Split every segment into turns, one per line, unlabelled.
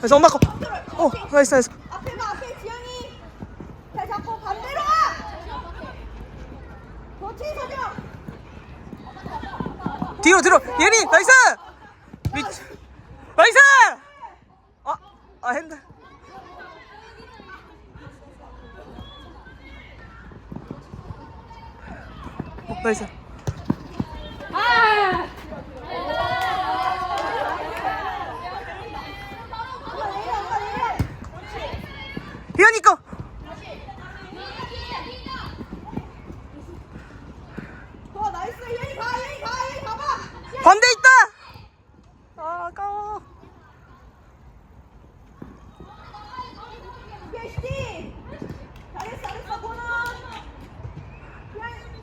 나이스 엄마 거. 어 나이스 나이스.
앞에 봐 앞에 지영이 잘 잡고 반대로 와 그렇지 서정
뒤로 뒤로 예리 나이스. 미 나이스. 아 아 핸드. 어 나이스.
엄마 내려 엄마 내려
희연이 거.
좋아 나이스 희연이 가 희연이 가 희연이 가봐
반대 있다. 아 아까워.
PhD 잘했어 잘했어 보는 희연이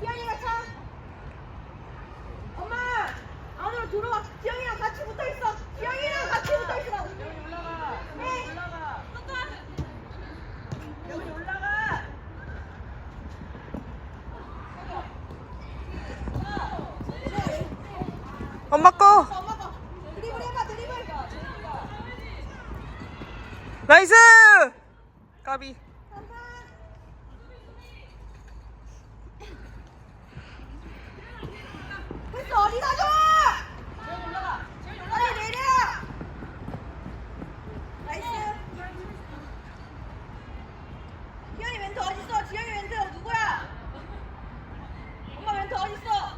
희연이가 차 엄마 들어와 지영이랑 같이 붙어 있어 지영이랑 같이 붙어있으라고 지영이 올라가 네. 올라가 여기 올라가
엄마 거.
엄마 거 드리블 해봐 드리블
나이스. 까비.
패스 어디다 줘? 빨리 내려. 나이스. 지현이 멘트 어딨어? 지현이 멘트 누구야? 엄마 멘트 어딨어?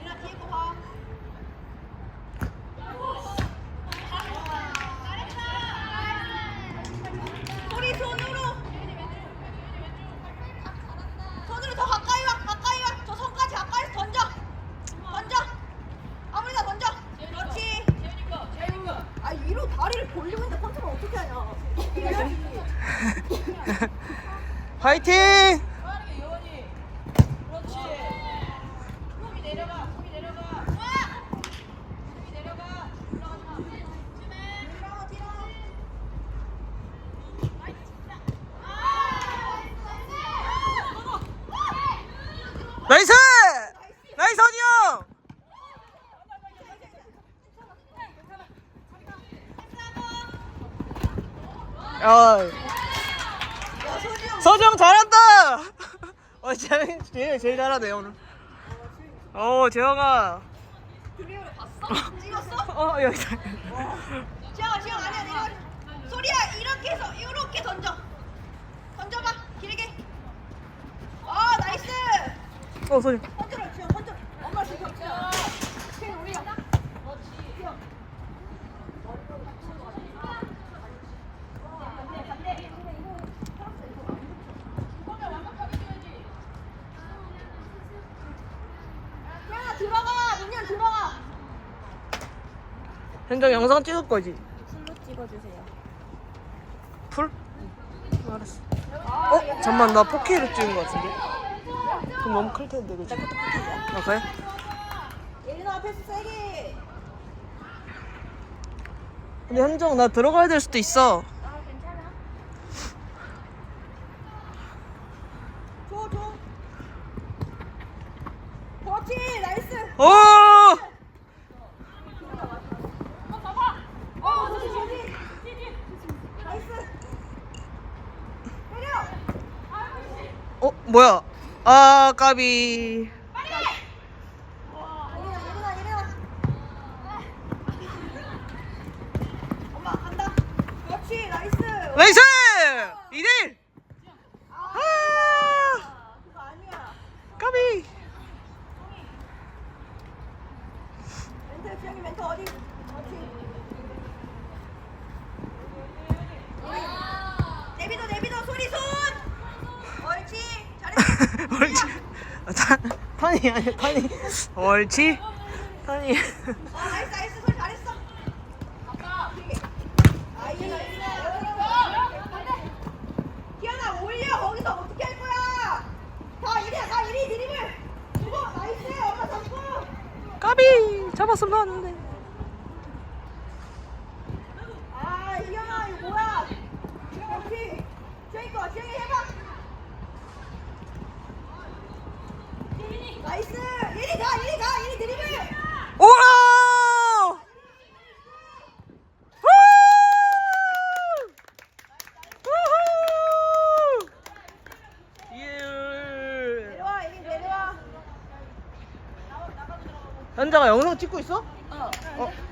얘나 뒤에 거 봐. 소리 손으로. 손으로 더 가까이 와 가까이 와저 손까지 가까이 던져. 던져. 아무리나 던져. 그렇지. 아 위로 다리를 벌리고 있는데 컨트롤 어떻게 하냐.
화이팅. 나이스. 나이스 형. 야. 서정 잘한다. 어, 재영 재영 제일 잘하네 오늘. 어, 재영아.
드리블 봤어? 찍었어?
어, 여기다.
지영아 지영 아니야 내려 소리야 이렇게 해서 이렇게 던져 던져봐 길게 아 나이스
어.
컨트롤 컨트롤 엄마 야 들어가 들어가
현정 영상 찍을 거지?
술로 찍어주세요
풀? 알았어. 어? 잠만 나 4K로 찍은 거 같은데? 그럼 너무 클 텐데 그지? 아 그래?
예린아 패스 세게
근데 현정 나 들어가야 될 수도 있어.
아 괜찮아 줘줘 그렇지 나이스
오!
어 저기 저기 나이스 때려
어 뭐야? 아 까비.
엄마 간다 그렇지 나이스
나이스! 2대1!
아
까비.
멘트 지영이 멘트 어디 그렇지
아, 탄, 탄이 아니야 탄이. 옳지.
아 나이스 나이스 소리 잘했어 아이 기현아 올려 거기서 어떻게 할 거야 다 이리야 다 이리 드리블 이거 나이스 엄마 잡고
까비. 잡았으면 나왔는데.
나이스! 예리 가! 예리 가! 예리 드리블! 우와! 우후! 예. 내려와 예리
내려와 현정아 영상 찍고 있어?
어.
어.